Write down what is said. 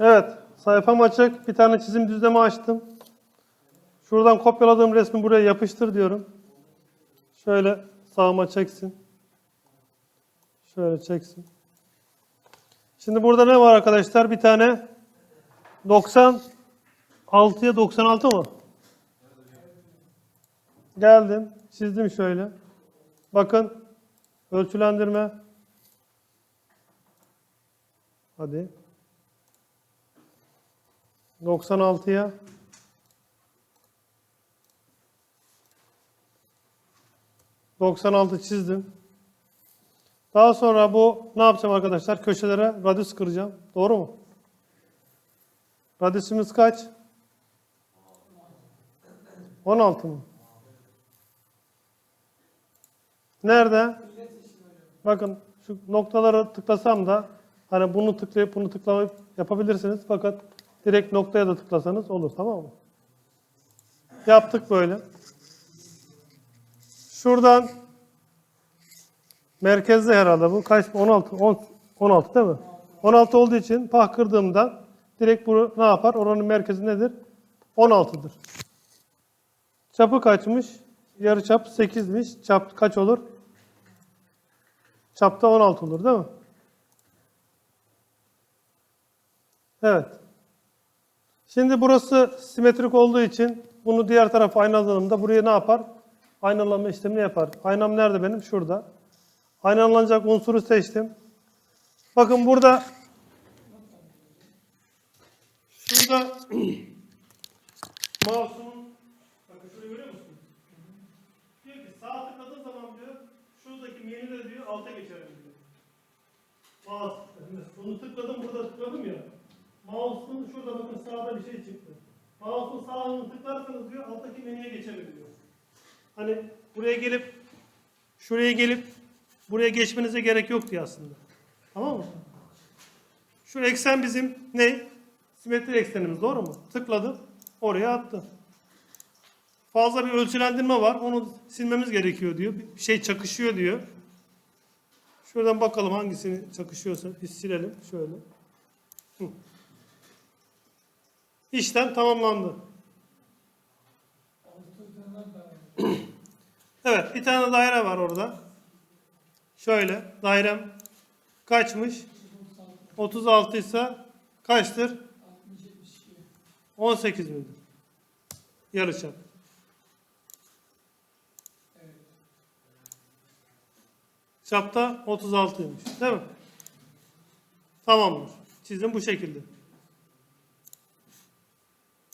Evet, sayfam açık. Bir tane çizim düzleme açtım. Şuradan kopyaladığım resmi buraya yapıştır diyorum. Şöyle sağıma çeksin. Şöyle çeksin. Şimdi burada ne var arkadaşlar? Bir tane 96'ya 96 mı? Geldim. Çizdim şöyle. Bakın. Ölçülendirme. Hadi. 96'ya ...96 çizdim. Daha sonra bu ne yapacağım arkadaşlar? Köşelere radyus kıracağım. Doğru mu? Radyusumuz kaç? 16 mı? Nerede? Bakın şu noktalara tıklasam da hani bunu tıklayıp bunu tıklayıp yapabilirsiniz. Fakat direkt noktaya da tıklasanız olur tamam mı? Yaptık böyle. Şuradan merkezde herhalde bu kaç 16 10, 16 değil mi? 16 olduğu için pah kırdığımda direkt bu ne yapar? Oranın merkezi nedir? 16'dır. Çapı kaçmış? Yarı çap 8'miş. Çap kaç olur? Çapta 16 olur değil mi? Evet. Şimdi burası simetrik olduğu için bunu diğer tarafa aynaladığımda buraya ne yapar? Aynalama işlemini yapar. Aynam nerede benim? Şurada. Aynalanacak unsuru seçtim. Bakın burada şurada mouse'un bakın şurayı görüyor musun? Diyor ki sağ tıkladığın zaman diyor şuradaki menüde diyor alta geçelim diyor. Mouse. Bunu tıkladım burada tıkladım ya. Mouse'un şurada bakın sağda bir şey çıktı. Mouse'un sağını tıklarsanız diyor alttaki menüye geçelim diyor. Hani buraya gelip şuraya gelip buraya geçmenize gerek yok diyor aslında. Tamam mı? Şu eksen bizim ne? Simetri eksenimiz doğru mu? Tıkladım. Oraya attı. Fazla bir ölçülendirme var. Onu silmemiz gerekiyor diyor. Bir şey çakışıyor diyor. Şuradan bakalım hangisini çakışıyorsa biz silelim. Şöyle. Hı. İşlem tamamlandı. Evet, bir tane daire var orada. Şöyle, dairem kaçmış? 36 ise kaçtır? 18 midir? Yarıçap. Çapta 36'ymış. Değil mi? Tamamdır. Çizim bu şekilde.